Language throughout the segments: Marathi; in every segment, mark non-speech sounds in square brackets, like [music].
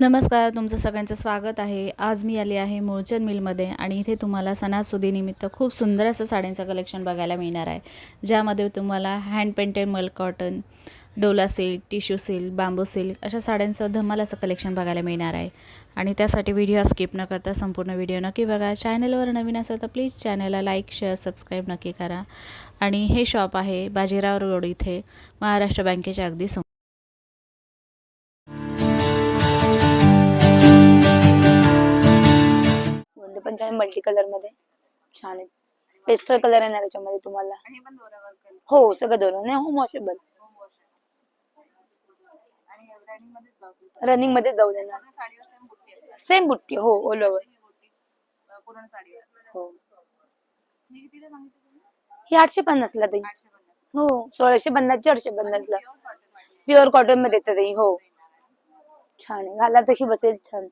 नमस्कार तुमचं सगळ्यांचं स्वागत आहे. आज मी आली आहे मूळचंद मिलमध्ये आणि इथे तुम्हाला सणासुदीनिमित्त खूप सुंदर असं साड्यांचं कलेक्शन बघायला मिळणार आहे. ज्यामध्ये तुम्हाला हँड पेंटेड मल cotton Dola silk tissue silk bamboo silk अशा साड्यांचं धमाल असं कलेक्शन बघायला मिळणार आहे. आणि त्यासाठी व्हिडिओ स्किप न करता संपूर्ण व्हिडिओ नक्की बघा. चॅनलवर नवीन असेल तर प्लीज चॅनलला लाईक शेअर सबस्क्राईब नक्की करा. आणि हे शॉप आहे बाजीराव रोड इथे महाराष्ट्र बँकेच्या अगदी समोर. पण छान मल्टी कलरमध्ये? छान आहे. पेस्टल कलर येणार याच्यामध्ये तुम्हाला. हो सगळं दोन नाही होम वॉशेबल रनिंगमध्ये जाऊ देणार सेम बुट्टी हो ऑल ओव्हर हो. ही आठशे पन्नासला ताई. हो सोळाशे पन्नासची आठशे पन्नासला प्युअर कॉटनमध्ये येते ताई हो. छान आहे. घाला तशी बसेल छान.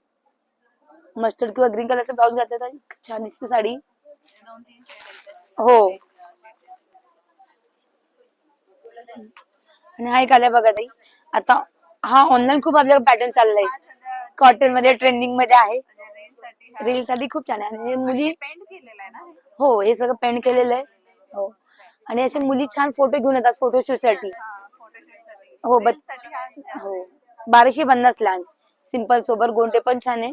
मस्टर्ड किंवा ग्रीन कलरचा ब्लाऊज घातला तर छान दिसते साडी. हो. आणि हा एक आलाय बघा ताई. आता हा ऑनलाईन खूप आपल्याला पॅटर्न चाललाय. कॉटनमध्ये ट्रेंडिंगमध्ये आहे. रील साठी खूप छान आहे. आणि मुली आहे हो हे सगळं पेंट केलेलं आहे. हो. आणि असे मुली छान फोटो घेऊन येतात फोटोशूटसाठी हो हो. बाराशे पन्नास लहान सिंपल सोबत गोंडे पण छान आहे.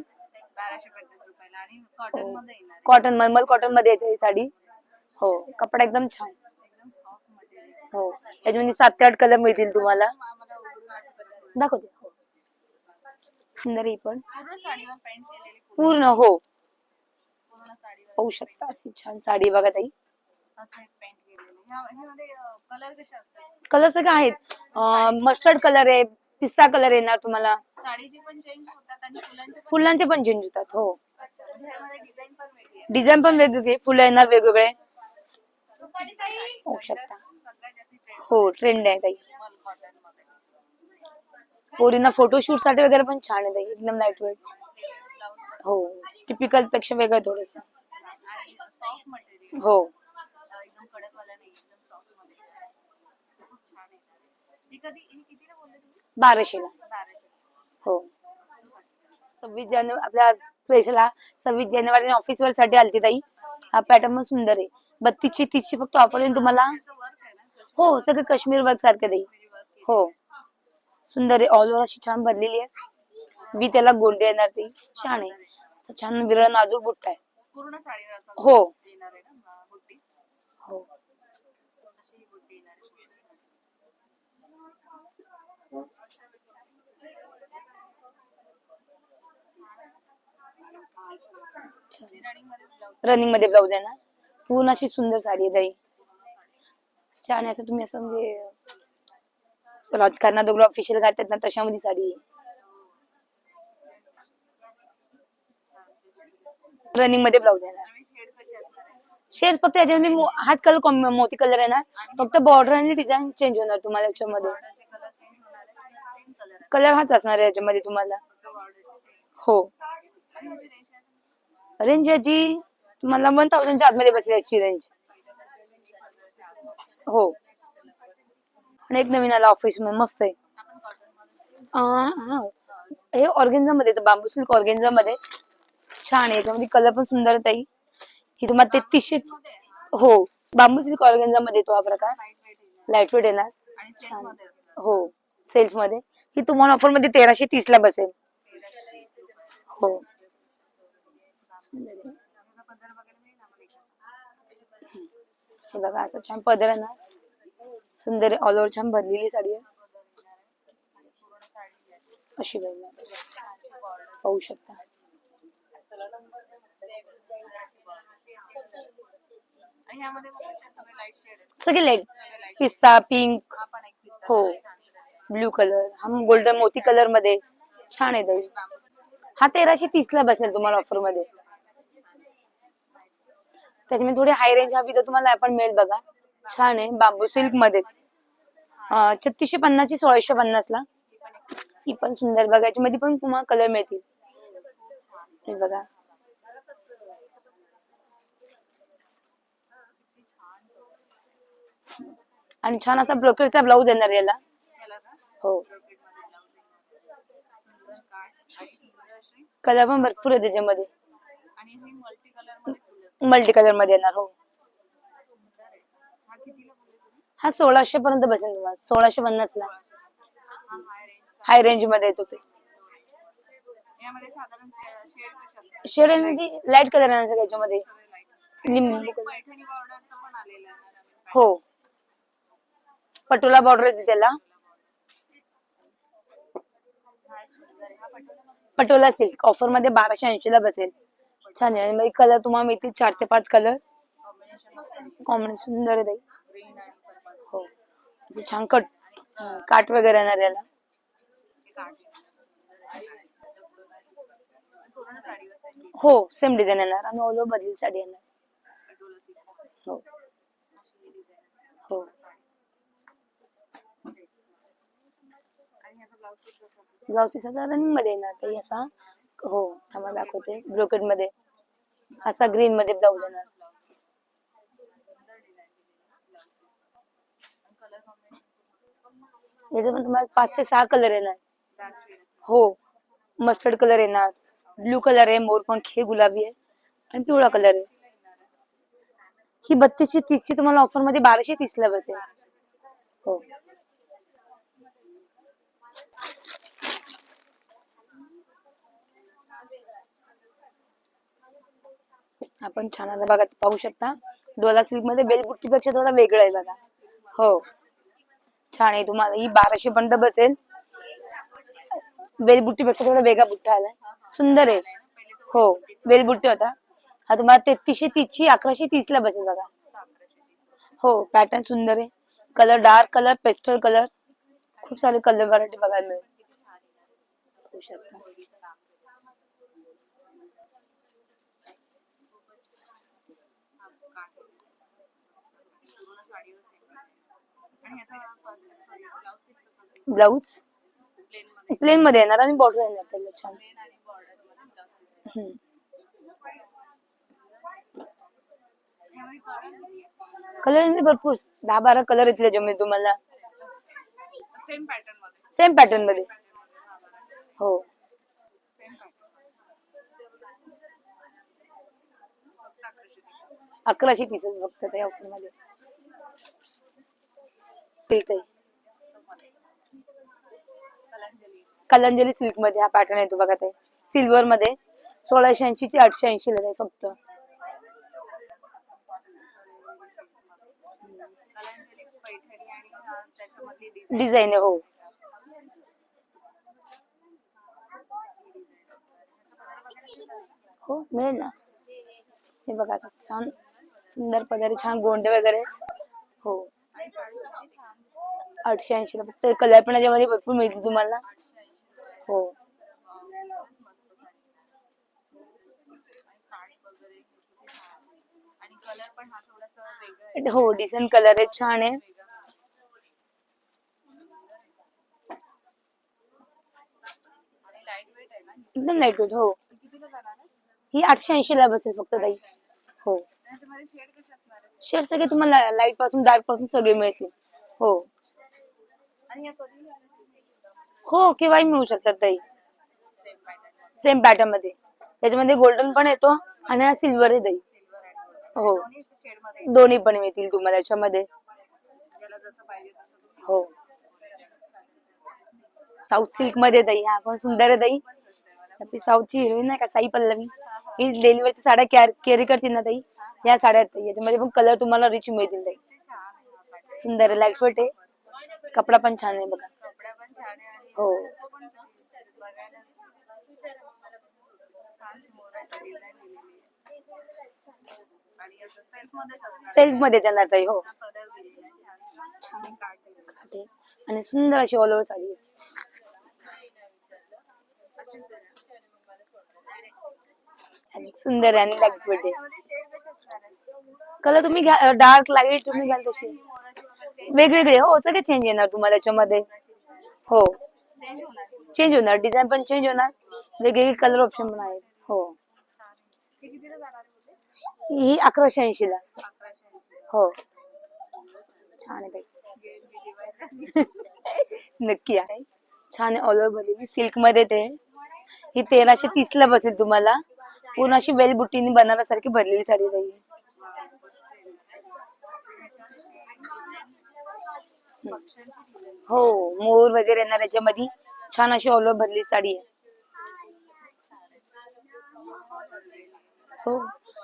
बाराशे पन्नास रुपयाला आणि कॉटनमध्ये येणार. कॉटन मलमल कॉटनमध्ये येते ही साडी. हो कपडा एकदम छान. एकदम सॉफ्ट मटेरियल हो याच्यामध्ये सात ते आठ कलर मिळतील तुम्हाला. आम्हाला उघडून आठवतं. दाखवते. हो. सुंदर ही पण. पूर्ण साडीवर पेंट केलेली पूर्ण हो. पूर्ण साडीवर पाहू शकता अशी छान साडी बघा ताई. असं एक पेंट केलेलं. ह्या ह्यामध्ये कलर कसे असतात? कलर सगळे आहेत. मस्टर्ड कलर आहे पिस्ता कलर येणार तुम्हाला. साडीचे पण चेंज होतात आणि फुलांचे पण फुलांचे पण चेंज होतात हो. अच्छा म्हणजे ह्यामध्ये डिझाईन पण वेगळी डिझाईन पण वेगवेगळे फुलं येणार वेगवेगळे. होऊ शकता. सगळ्यात जास्त ट्रेंड हो ट्रेंड आहे ताई. मलमध्ये पोरींना फोटोशूटसाठी वगैरे पण छान आहे ताई एकदम लाइट वेट हो टिपिकलपेक्षा वेगळं थोडस. आणि हो एकदम कडक वाला नाही एकदम सॉफ्टमध्ये खूप छान आहे ही कधी ही कितीला बोलले तुम्ही? बाराशेला. बाराशे हो. सव्वीस जानेवारी आपल्या स्पेशल सव्वीस जानेवारी ऑफिस वर साठी आलती ताई. हा पॅटर्न पण सुंदर आहे. बत्तीसशे तीसशे फक्त ऑफर येईल तुम्हाला. हो सगळं काश्मीर वर्क सारखं ताई. हो. सुंदर आहे. ऑल ओव्हर अशी छान भरलेली आहे. मी त्याला गोंडे येणार ती छान आहे. असं छान विरळ नाजूक बुट्टा आहे. पूर्ण साडीवर असं हो. येणार आहे ना? अं, बुट्टी? हो अशी ही बुट्टी येणार आहे रनिंगमध्ये ब्लाऊज रनिंगमध्ये ब्लाऊज आहे ना पूर्ण अशी सुंदर साडी आहे ताई. छान असं तुम्ही असं म्हणजे राजकारणात दोघं ऑफिशियल घालतात ना तशामध्ये साडी आहे. रनिंगमध्ये ब्लाऊज आहे ना शेड फक्त याच्यामध्ये हाच कलर मोती कलर येणार फक्त बॉर्डर आणि डिझाईन चेंज होणार तुम्हाला याच्यामध्ये. कलर हाच असणार याच्यामध्ये तुम्हाला. हो. रेंज याची तुम्हाला वन थाउजंडच्या आतमध्ये बसली याची रेंज हो. आणि एक नवीन आला ऑफिसमध्ये मस्त आहे. हे. ऑर्गेन्झा मध्ये येतं बांबू सिल्क ऑर्गेन्झा मध्ये छान आहे याच्यामध्ये कलर पण सुंदर ताई. ही तुम्हाला तेहतीसशे हो. बांबू सिल्क ऑर्गेन्झा मध्ये येतो हा प्रकार. लाइट वेट येणार छान. हो सेल्फमध्ये. ही तुम्हाला ऑफरमध्ये तेराशे तीस ला बसेल. हो. हे बघा असं छान पदर आहे ना. सुंदर ऑल ओव्हर छान भरलेली साडी आहे. अशी पाहू शकता. सगळे लाइट पिस्ता पिंक हो. ब्ल्यू कलर हा गोल्डन मोती कलरमध्ये छान आहे हा तेराशे तीस ला बसेल तुम्हाला ऑफरमध्ये. त्याच्यामध्ये थोडी हाय रेंज हवी तर तुम्हाला आपण मिळेल बघा. छान आहे बांबू सिल्क मध्येच. छत्तीसशे पन्नास सोळाशे पन्नास ला. ही पण सुंदर बघा याच्यामध्ये पण तुम्हाला कलर मिळतील. हे बघा. आणि छान असा ब्रोकरचा ब्लाऊज येणार याला. हो. कलर पण भरपूर आहे त्याच्यामध्ये आणि हे मल्टी कलरमध्ये फुलं मल्टी कलरमध्ये येणार हो. हा सोळाशे पर्यंत बसेल तुम्हाला. सोळाशे पन्नास ला. हाय रेंजमध्ये येतो ते. शेडमध्ये लाइट कलर येणार याच्यामध्ये. लिंबू हो. पटोला बॉर्डर येते त्याला. पटोला पटोला सिल्क ऑफरमध्ये बाराशे ऐंशी ला बसेल. छान आहे. आणि कलर तुम्हाला मिळतील चार ते पाच कलर कॉम्बिनेशन सुंदर आहे ताई. हो. म्हणजे छान कट काट वगैरे येणार याला. हो सेम डिझाईन येणार. आणि ऑल ओव्हर बदली साडी येणार. हो. हो. आणि ब्लाऊज ब्लाउज पीस रनिंगमध्ये येणार ताई असा. हो थांबा दाखवते. ब्रोकेटमध्ये. असा ग्रीन मध्ये ब्लाऊज येणार. सुंदर याच्यात पण तुम्हाला पाच ते सहा कलर येणार. हो मस्टर्ड कलर येणार. ब्लू कलर आहे मोरपंख हे गुलाबी आहे. आणि पिवळा कलर आहे. ही बत्तीसशे तीसची तुम्हाला ऑफरमध्ये बाराशे तीस ला बसेल. हो. आपण छान आता बघा पाहू शकता. डोला सिल्कमध्ये बेलबुट्टी पेक्षा थोडा वेगळं आहे बघा. हो. छान आहे तुम्हाला. ही बाराशे पर्यंत बसेल. बेलबुट्टी पेक्षा थोडा वेगळा बुट्टा आलाय. सुंदर आहे. हो. बेलबुट्टी होता. हा तुम्हाला तेहतीसशे तीसशे अकराशे तीस ला बसेल बघा. हो. पॅटर्न सुंदर आहे. Colour dark colour pastel colour. खूप सारे कलर व्हरायटी बघायला मिळेल. शकता. पूर्ण साडीवर सेम आणि याचा सॉरी ब्लाऊज? प्लेन मध्ये येणार आणि बॉर्डर येणार त्याला छान. कलर भरपूर दहा बारा कलर येतील त्याच्यामध्ये तुम्हाला. सेम पॅटर्नमध्ये. सेम पॅटर्नमध्ये. हो. अकराशे तीस. फक्त त्या ऑफरमध्ये. सिल्क. आहे कलंजली सिल्कमध्ये हा पॅटर्न येतो बघा ते सिल्वर मध्ये सोळाशे ऐंशी ते आठशे ऐंशी ला आहे फक्त. डिझाईन आहे हो. हो मिळेल ना. हे बघा असं छान सुंदर पदार्थ छान गोंडे वगैरे. हो. आठशे ऐंशी ला. फक्त कलर पण याच्यामध्ये भरपूर मिळतील तुम्हाला. हो. हा डिसेंट कलर आहे छान आहे. एकदम लाइट वेट हो. ही आठशे ऐंशी ला बसेल फक्त ताई. हो. शेड सगळे तुम्हाला लाइटपासून डार्कपासून सगळे मिळतील. हो. हो केव्हाही मिळू शकतात ताई. सेम पॅटर्नमध्ये. त्याच्यामध्ये गोल्डन पण येतो आणि हा सिल्वर आहे दही हो. दोन्ही पण मिळतील तुम्हाला याच्यामध्ये. हो. साऊथ सिल्कमध्ये दही हा पण सुंदर आहे दही आपली साऊथची हिरोईन नाही का साई पल्लवी? ही डेलिव्हरच्या साड्या कॅरी करते ना ताई? या साड्या याच्यामध्ये पण कलर तुम्हाला रिच मिळतील ताई. सुंदर आहे लाइट वेट आहे. कपडा पण छान आहे बघा. कपडा पण छान आहे आणि हो. बघायला सेल्फमध्ये जाणार ताई हो. आणि सुंदर अशी ऑल ओव्हर साडी सुंदर आहे आणि लाइट कलर तुम्ही घ्या डार्क लाइट तुम्ही घ्याल तशी. वेगवेगळे. हो सगळे चेंज येणार तुम्हाला याच्यामध्ये. हो. चेंज होणार. डिझाईन पण चेंज होणार. वेगवेगळे कलर ऑप्शन पण आहेत. हो. ही अकराशे ऐंशी. ला हो. छान आहे ताई [laughs] नक्की आहे. छान आहे. ऑल ओव्हर भरलेली सिल्कमध्ये ते. ही तेराशे तीस ला बसेल तुम्हाला. पूर्ण अशी वेल बुट्टीने बनारसारखी भरलेली साडी आहे हो मोर वगैरे येणार याच्यामध्ये. छान अशी ऑल ओव्हर साडी आहे. हो.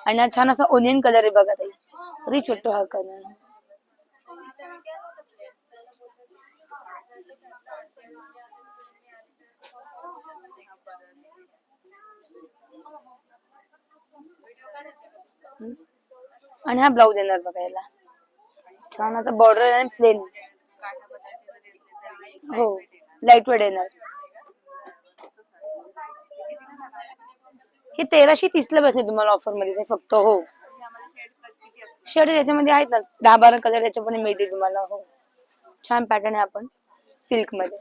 आणि हा छान असा ओनियन कलर आहे बघा ताई. अरे छोटो हा कलर आणि हा ब्लाऊज येणार बघा याला. छान असा बॉर्डर आणि प्लेन हो. लाइट वेट येणार. हे तेराशे तीस ला बसेल तुम्हाला ऑफरमध्ये ते फक्त हो. शर्ट याच्यामध्ये आहेत ना दहा बारा कलर याच्यामध्ये मिळतील तुम्हाला हो. छान पॅटर्न आहे आपण सिल्कमध्ये